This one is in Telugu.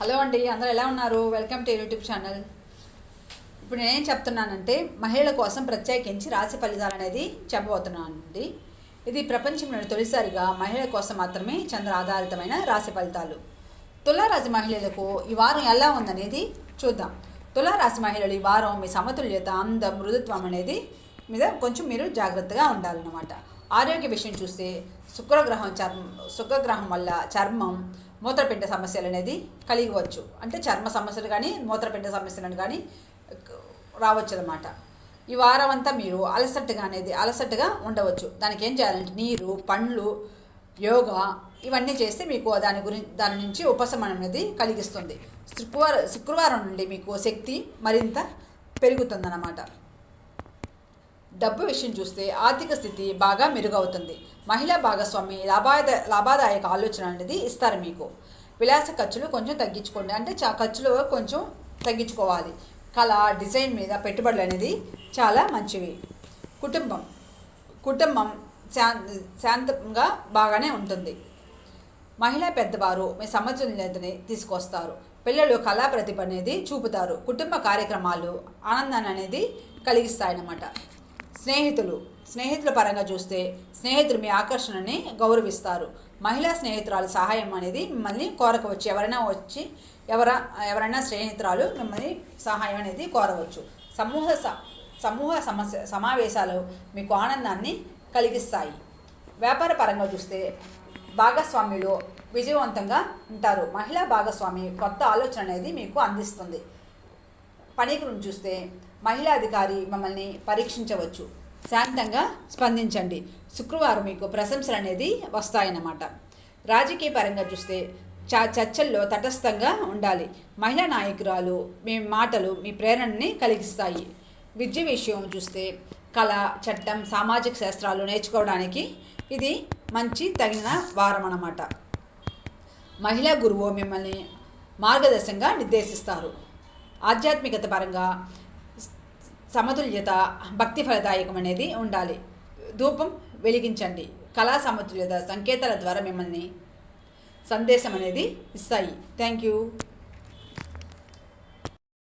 హలో అండి అందరూ ఎలా ఉన్నారు? వెల్కమ్ టు యూట్యూబ్ ఛానల్ ఇప్పుడు నేనేం చెప్తున్నానంటే మహిళల కోసం ప్రత్యేకించి రాశి ఫలితాలు అనేది చెప్పబోతున్నాను అండి ఇది ప్రపంచంలోని తొలిసారిగా మహిళల కోసం మాత్రమే చంద్ర ఆధారితమైన రాశి ఫలితాలు. తులారాశి మహిళలకు ఈ వారం ఎలా ఉందనేది చూద్దాం. తులారాశి మహిళలు ఈ వారం మీ సమతుల్యత అందం మృదుత్వం అనేది మీద కొంచెం మీరు జాగ్రత్తగా ఉండాలన్నమాట. ఆరోగ్య విషయం చూస్తే శుక్రగ్రహం చర్మం శుక్రగ్రహం వల్ల చర్మం మూత్రపిండ సమస్యలు అనేది కలిగవచ్చు. అంటే చర్మ సమస్యలు కానీ మూత్రపిండ సమస్యలను కానీ రావచ్చు అనమాట ఈ వారం అంతా మీరు అలసట్టుగా అనేది అలసట్టుగా ఉండవచ్చు. దానికి ఏం చేయాలంటే నీరు పండ్లు యోగా ఇవన్నీ చేస్తే మీకు దాని గురించి దాని నుంచి ఉపశమనం అనేది కలిగిస్తుంది. శుక్రవారం శుక్రవారం నుండి మీకు శక్తి మరింత పెరుగుతుందన్నమాట. డబ్బు విషయం చూస్తే ఆర్థిక స్థితి బాగా మెరుగవుతుంది. మహిళా భాగస్వామి లాభాద లాభాదాయక ఆలోచన అనేది ఇస్తారు మీకు. విలాస ఖర్చులు కొంచెం తగ్గించుకోండి. అంటే చా ఖర్చులు కొంచెం తగ్గించుకోవాలి. కళ డిజైన్ మీద పెట్టుబడులు అనేది చాలా మంచివి. కుటుంబం కుటుంబం శాం శాంతంగా బాగానే ఉంటుంది. మహిళా పెద్దవారు మీ సమతుల్యతని తీసుకొస్తారు. పిల్లలు కళా ప్రతిభ అనేది చూపుతారు. కుటుంబ కార్యక్రమాలు ఆనందాన్ని అనేది కలిగిస్తాయన్నమాట. స్నేహితులు స్నేహితుల పరంగా చూస్తే స్నేహితులు మీ ఆకర్షణని గౌరవిస్తారు. మహిళా స్నేహితురాలు సహాయం అనేది మిమ్మల్ని కోరకవచ్చు ఎవరైనా వచ్చి ఎవర ఎవరైనా స్నేహితురాలు మిమ్మల్ని సహాయం అనేది కోరవచ్చు. సమూహ స సమూహ సమస్య సమావేశాలు మీకు ఆనందాన్ని కలిగిస్తాయి. వ్యాపార పరంగా చూస్తే భాగస్వామ్యులు విజయవంతంగా ఉంటారు. మహిళా భాగస్వామి కొత్త ఆలోచన అనేది మీకు అందిస్తుంది. పని చూస్తే మహిళా అధికారి మమ్మల్ని పరీక్షించవచ్చు. శాంతంగా స్పందించండి. శుక్రవారం మీకు ప్రశంసలు అనేది వస్తాయన్నమాట. రాజకీయ పరంగా చూస్తే చా చర్చల్లో తటస్థంగా ఉండాలి. మహిళా నాయకురాలు మీ మాటలు మీ ప్రేరణని కలిగిస్తాయి. విద్య విషయం చూస్తే కళ చట్టం సామాజిక శాస్త్రాలు నేర్చుకోవడానికి ఇది మంచి తగిన వారం అన్నమాట మహిళా గురువు మిమ్మల్ని మార్గదర్శకంగా నిర్దేశిస్తారు. ఆధ్యాత్మికత పరంగా సమతుల్యత భక్తి ఫలదాయకం అనేది ఉండాలి. ధూపం వెలిగించండి. కళా సమతుల్యత సంకేతాల ద్వారా మిమ్మల్ని సందేశం అనేది ఇస్తాయి. Thank you